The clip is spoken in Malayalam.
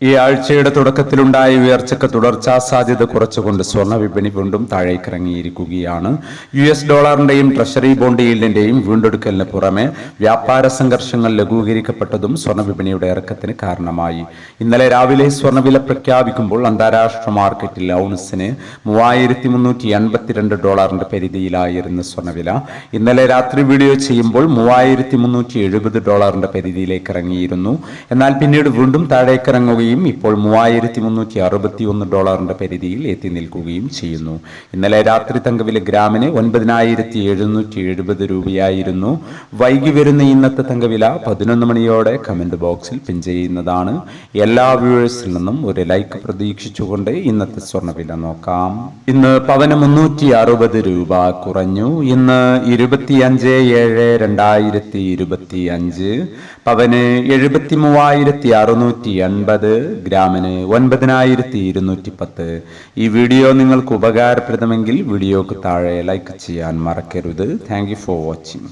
ഈ ആഴ്ചയുടെ തുടക്കത്തിലുണ്ടായ ഉയർച്ചയ്ക്ക് തുടർച്ചാ സാധ്യത കുറച്ചുകൊണ്ട് സ്വർണ വിപണി വീണ്ടും താഴേക്കിറങ്ങിയിരിക്കുകയാണ്. യു എസ് ഡോളറിന്റെയും ട്രഷറി ബോണ്ട് ഈൽഡിന്റെയും വീണ്ടെടുക്കലിന് പുറമെ വ്യാപാര സംഘർഷങ്ങൾ ലഘൂകരിക്കപ്പെട്ടതും സ്വർണ വിപണിയുടെ ഇറക്കത്തിന് കാരണമായി. ഇന്നലെ രാവിലെ സ്വർണവില പ്രഖ്യാപിക്കുമ്പോൾ അന്താരാഷ്ട്ര മാർക്കറ്റിൽ ഔൺസിന് മൂവായിരത്തി മുന്നൂറ്റി എൺപത്തിരണ്ട് ഡോളറിന്റെ പരിധിയിലായിരുന്നു സ്വർണവില ഇന്നലെ രാത്രി വീഡിയോ ചെയ്യുമ്പോൾ മൂവായിരത്തി മുന്നൂറ്റി എഴുപത് ഡോളറിന്റെ പരിധിയിലേക്ക് ഇറങ്ങിയിരുന്നു എന്നാൽ പിന്നീട് വീണ്ടും താഴേക്കിറങ്ങുകയും ഇപ്പോൾ മൂവായിരത്തി മുന്നൂറ്റി അറുപത്തി ഒന്ന് ഡോളറിന്റെ പരിധിയിൽ എത്തി നിൽക്കുകയും ചെയ്യുന്നു. ഇന്നലെ രാത്രി തങ്കവില ഗ്രാമിന് ഒൻപതിനായിരത്തി എഴുന്നൂറ്റി എഴുപത് രൂപയായിരുന്നു. വൈകി വരുന്ന ഇന്നത്തെ തങ്കവില പതിനൊന്ന് മണിയോടെ കമന്റ് ബോക്സിൽ പിൻ ചെയ്യുന്നതാണ്. എല്ലാ വ്യൂവേഴ്സിൽ നിന്നും ഒരു ലൈക്ക് പ്രതീക്ഷിച്ചുകൊണ്ട് ഇന്നത്തെ സ്വർണവില നോക്കാം. ഇന്ന് പവന് മുന്നൂറ്റി അറുപത് രൂപ കുറഞ്ഞു. ഇന്ന് ഇരുപത്തിയഞ്ച് ഏഴ് രണ്ടായിരത്തി ഇരുപത്തി അഞ്ച് പവന് എഴുപത്തി മൂവായിരത്തി അറുന്നൂറ്റി എൺപത് ഗ്രാമിന് ഒൻപതിനായിരത്തി ഇരുന്നൂറ്റി പത്ത് ഈ വീഡിയോ നിങ്ങൾക്ക് ഉപകാരപ്രദമെങ്കിൽ വീഡിയോക്ക് താഴെ ലൈക്ക് ചെയ്യാൻ മറക്കരുത്. Thank for watching